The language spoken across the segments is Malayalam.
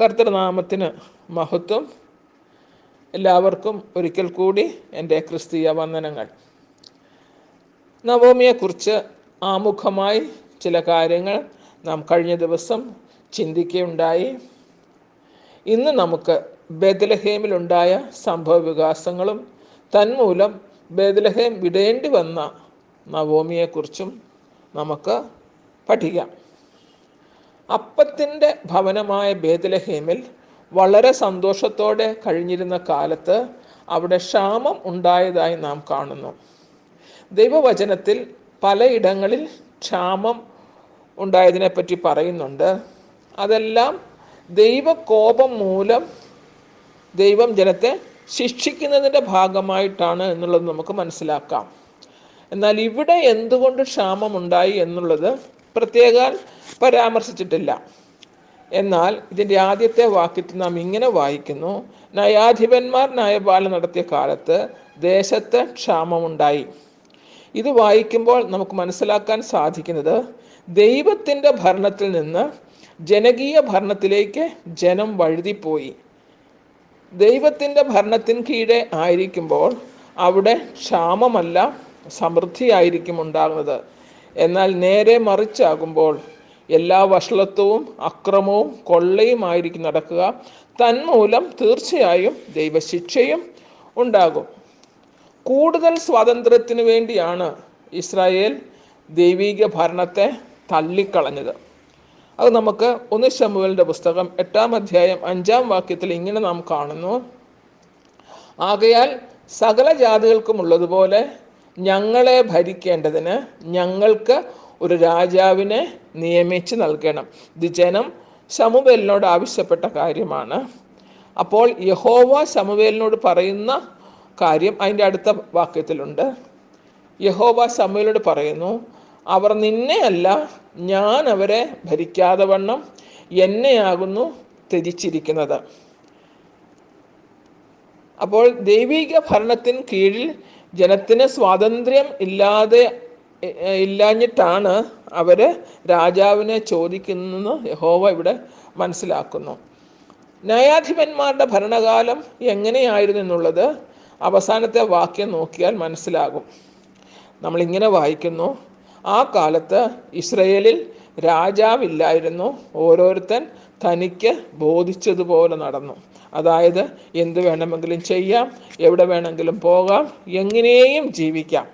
കർത്തൃനാമത്തിന് മഹത്വം. എല്ലാവർക്കും ഒരിക്കൽ കൂടി എന്റെ ക്രിസ്തീയ വന്ദനങ്ങൾ. നവോമിയെക്കുറിച്ച് ആമുഖമായി ചില കാര്യങ്ങൾ നാം കഴിഞ്ഞ ദിവസം ചിന്തിക്കുകയുണ്ടായി. ഇന്ന് നമുക്ക് ബദലഹേമിലുണ്ടായ സംഭവ വികാസങ്ങളും തന്മൂലം ബദലഹേം വിടേണ്ടി വന്ന നവോമിയെക്കുറിച്ചും നമുക്ക് പഠിക്കാം. അപ്പത്തിന്റെ ഭവനമായ ബേദലഹേമിൽ വളരെ സന്തോഷത്തോടെ കഴിഞ്ഞിരുന്ന കാലത്ത് അവിടെ ക്ഷാമം ഉണ്ടായതായി നാം കാണുന്നു. ദൈവവചനത്തിൽ പലയിടങ്ങളിൽ ക്ഷാമം ഉണ്ടായതിനെപ്പറ്റി പറയുന്നുണ്ട്. അതെല്ലാം ദൈവകോപം മൂലം ദൈവം ജനത്തെ ശിക്ഷിക്കുന്നതിന്റെ ഭാഗമായിട്ടാണ് എന്നുള്ളത് നമുക്ക് മനസ്സിലാക്കാം. എന്നാൽ ഇവിടെ എന്തുകൊണ്ട് ക്ഷാമമുണ്ടായി എന്നുള്ളത് പ്രത്യേകം പരാമർശിച്ചിട്ടില്ല. എന്നാൽ ഇതിന്റെ ആദ്യത്തെ വാക്യത്തിൽ നാം ഇങ്ങനെ വായിക്കുന്നു നയാധിപന്മാർ നയപാലം നടത്തിയ കാലത്ത് ദേശത്ത് ക്ഷാമമുണ്ടായി. ഇത് വായിക്കുമ്പോൾ നമുക്ക് മനസ്സിലാക്കാൻ സാധിക്കുന്നത് ദൈവത്തിന്റെ ഭരണത്തിൽ നിന്ന് ജനകീയ ഭരണത്തിലേക്ക് ജനം വഴുതിപ്പോയി. ദൈവത്തിന്റെ ഭരണത്തിന് കീഴെ ആയിരിക്കുമ്പോൾ അവിടെ ക്ഷാമമല്ല സമൃദ്ധിയായിരിക്കും ഉണ്ടാകുന്നത്. എന്നാൽ നേരെ മറിച്ചാകുമ്പോൾ എല്ലാ വഷളത്വവും അക്രമവും കൊള്ളയുമായിരിക്കും നടക്കുക. തന്മൂലം തീർച്ചയായും ദൈവശിക്ഷയും ഉണ്ടാകും. കൂടുതൽ സ്വാതന്ത്ര്യത്തിന് വേണ്ടിയാണ് ഇസ്രായേൽ ദൈവീക ഭരണത്തെ തള്ളിക്കളഞ്ഞത്. അത് നമുക്ക് ഒന്ന് ശമുവലിന്റെ പുസ്തകം എട്ടാം അധ്യായം അഞ്ചാം വാക്യത്തിൽ ഇങ്ങനെ നാം കാണുന്നു. ആകയാൽ സകല ജാതികൾക്കും ഉള്ളതുപോലെ ഞങ്ങളെ ഭരിക്കേണ്ടതിന് ഞങ്ങൾക്ക് ഒരു രാജാവിനെ നിയമിച്ച് നൽകണം. ഇത് ജനം സമുവേലിനോട് ആവശ്യപ്പെട്ട കാര്യമാണ്. അപ്പോൾ യഹോവ സമുവേലിനോട് പറയുന്ന കാര്യം അതിന്റെ അടുത്ത വാക്യത്തിലുണ്ട്. യഹോവ സമുവേലിനോട് പറയുന്നു അവർ നിന്നെയല്ല ഞാൻ അവരെ ഭരിക്കാതെ വണ്ണം എന്നെയാകുന്നു തിരിച്ചിരിക്കുന്നത് അപ്പോൾ ദൈവിക ഭരണത്തിന് കീഴിൽ ജനത്തിന് സ്വാതന്ത്ര്യം ഇല്ലാതെ ഇല്ലാഞ്ഞിട്ടാണ് അവർ രാജാവിനെ ചോദിക്കുന്നത് യഹോവ ഇവിടെ മനസ്സിലാക്കുന്നു. ന്യായാധിപന്മാരുടെ ഭരണകാലം എങ്ങനെയായിരുന്നു എന്നുള്ളത് അവസാനത്തെ വാക്യം നോക്കിയാൽ മനസ്സിലാകും. നമ്മളിങ്ങനെ വായിക്കുന്നു ആ കാലത്ത് ഇസ്രയേലിൽ രാജാവില്ലായിരുന്നു ഓരോരുത്തൻ തനിക്ക് ബോധിച്ചതുപോലെ നടന്നു. അതായത് എന്ത് വേണമെങ്കിലും ചെയ്യാം എവിടെ വേണമെങ്കിലും പോകാം എങ്ങനെയും ജീവിക്കാം.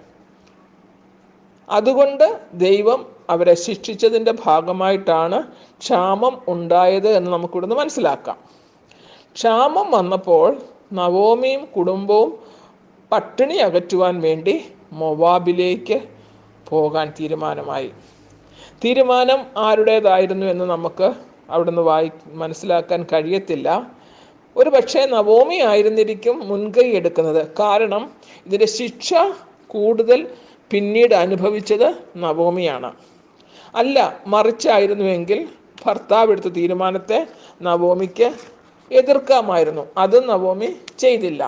അതുകൊണ്ട് ദൈവം അവരെ ശിക്ഷിച്ചതിന്റെ ഭാഗമായിട്ടാണ് ക്ഷാമം ഉണ്ടായത് എന്ന് നമുക്കിവിടുന്ന് മനസ്സിലാക്കാം. ക്ഷാമം വന്നപ്പോൾ നവോമിയും കുടുംബവും പട്ടിണി അകറ്റുവാൻ വേണ്ടി മൊവാബിലേക്ക് പോകാൻ തീരുമാനമായി. തീരുമാനം ആരുടേതായിരുന്നു എന്ന് നമുക്ക് അവിടുന്ന് വായി മനസ്സിലാക്കാൻ കഴിയത്തില്ല. ഒരു പക്ഷേ നവോമി ആയിരുന്നിരിക്കും മുൻകൈ എടുക്കുന്നത്. കാരണം ഇതിന്റെ ശിക്ഷ കൂടുതൽ പിന്നീട് അനുഭവിച്ചത് നവോമിയാണ്. അല്ല മറിച്ചായിരുന്നുവെങ്കിൽ ഭർത്താവ് എടുത്ത തീരുമാനത്തെ നവോമിക്ക് എതിർക്കാമായിരുന്നു. അത് നവോമി ചെയ്തില്ല.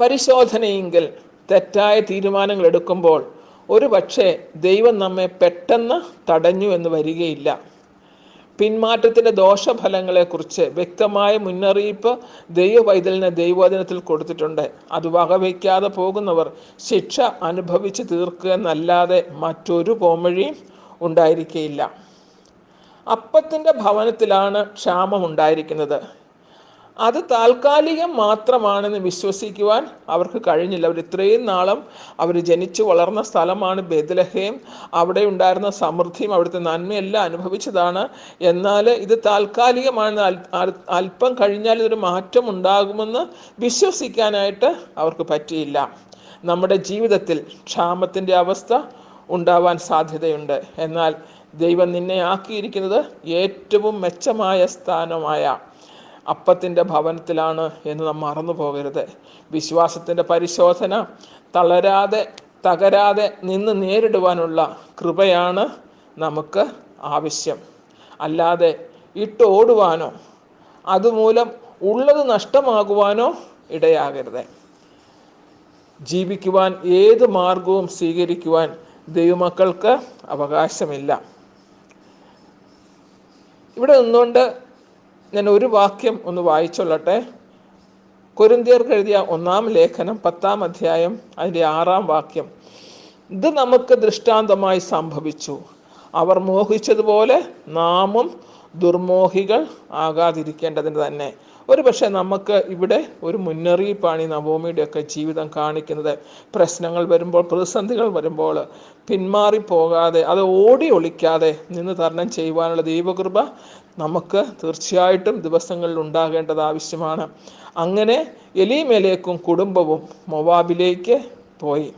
പരിശോധനയെങ്കിൽ തെറ്റായ തീരുമാനങ്ങൾ എടുക്കുമ്പോൾ ഒരു പക്ഷേ ദൈവം നമ്മെ പെട്ടെന്ന് തടഞ്ഞു എന്ന് വരികയില്ല. പിന്മാറ്റത്തിന്റെ ദോഷഫലങ്ങളെക്കുറിച്ച് വ്യക്തമായ മുന്നറിയിപ്പ് ദൈവവൈതലിനെ ദൈവവചനത്തിൽ കൊടുത്തിട്ടുണ്ട്. അത് വകവയ്ക്കാതെ പോകുന്നവർ ശിക്ഷ അനുഭവിച്ച് തീർക്കുക എന്നല്ലാതെ മറ്റൊരു പോംവഴിയും ഉണ്ടായിരിക്കുകയില്ല അപ്പത്തിന്റെ ഭവനത്തിലാണ് ക്ഷാമം ഉണ്ടായിരിക്കുന്നത്. അത് താൽക്കാലികം മാത്രമാണെന്ന് വിശ്വസിക്കുവാൻ അവർക്ക് കഴിഞ്ഞില്ല. അവർ ഇത്രയും നാളം അവർ ജനിച്ചു വളർന്ന സ്ഥലമാണ് ബെദലഹേം അവിടെ ഉണ്ടായിരുന്ന സമൃദ്ധിയും അവിടുത്തെ നന്മയെല്ലാം അനുഭവിച്ചതാണ്. എന്നാൽ ഇത് താൽക്കാലികമാണ് അല്പം കഴിഞ്ഞാൽ ഇതൊരു മാറ്റം ഉണ്ടാകുമെന്ന് വിശ്വസിക്കാനായിട്ട് അവർക്ക് പറ്റിയില്ല. നമ്മുടെ ജീവിതത്തിൽ ക്ഷാമത്തിന്റെ അവസ്ഥ ഉണ്ടാവാൻ സാധ്യതയുണ്ട്. എന്നാൽ ദൈവം നിന്നെ ആക്കിയിരിക്കുന്നത് ഏറ്റവും മെച്ചമായ സ്ഥാനമായ അപ്പത്തിന്റെ ഭവനത്തിലാണ് എന്ന് നാം മറന്നു പോകരുത്. വിശ്വാസത്തിന്റെ പരിശോധന തളരാതെ തകരാതെ നിന്ന് നേരിടുവാനുള്ള കൃപയാണ് നമുക്ക് ആവശ്യം. അല്ലാതെ ഇട്ടോടുവാനോ അതുമൂലം ഉള്ളത് നഷ്ടമാകുവാനോ ഇടയാകരുത്. ജീവിക്കുവാൻ ഏത് മാർഗവും സ്വീകരിക്കുവാൻ ദൈവമക്കൾക്ക് അവകാശമില്ല. ഇവിടെ നിന്നുകൊണ്ട് ഞാൻ ഒരു വാക്യം ഒന്ന് വായിച്ചൊള്ളട്ടെ. കൊരിന്തിയർക്ക് എഴുതിയ ഒന്നാം ലേഖനം പത്താം അധ്യായം അതിന്റെ ആറാം വാക്യം. ഇത് നമുക്ക് ദൃഷ്ടാന്തമായി സംഭവിച്ചു. അവർ മോഹിച്ചതുപോലെ നാമും ദുർമോഹികൾ ആകാതിരിക്കേണ്ടതിന് തന്നെ. ഒരു പക്ഷേ നമുക്ക് ഇവിടെ ഒരു മുന്നറിയിപ്പാണ് ഈ നവോമിയുടെയൊക്കെ ജീവിതം കാണിക്കുന്നത്. പ്രശ്നങ്ങൾ വരുമ്പോൾ പ്രതിസന്ധികൾ വരുമ്പോൾ പിന്മാറിപ്പോകാതെ അത് ഓടി ഒളിക്കാതെ നിന്ന് തരണം ചെയ്യുവാനുള്ള ദൈവകൃപ നമുക്ക് തീർച്ചയായിട്ടും ദിവസങ്ങളിൽ ഉണ്ടാകേണ്ടത് ആവശ്യമാണ്. അങ്ങനെ എലിമേലേക്കും കുടുംബവും മൊവാബിലേക്ക് പോയി.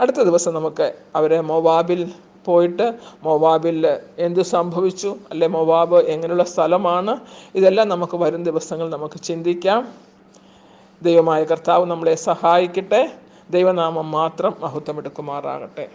അടുത്ത ദിവസം നമുക്ക് അവരെ മൊവാബിൽ പോയിട്ട് മൊവാബിൽ എന്ത് സംഭവിച്ചു? അല്ലെ മൊവാബ് എങ്ങനെയുള്ള സ്ഥലമാണ്? ഇതെല്ലാം നമുക്ക് വരും ദിവസങ്ങൾ നമുക്ക് ചിന്തിക്കാം. ദൈവമായ കർത്താവ് നമ്മളെ സഹായിക്കട്ടെ. ദൈവനാമം മാത്രം മഹത്വമെടുക്കുമാറാകട്ടെ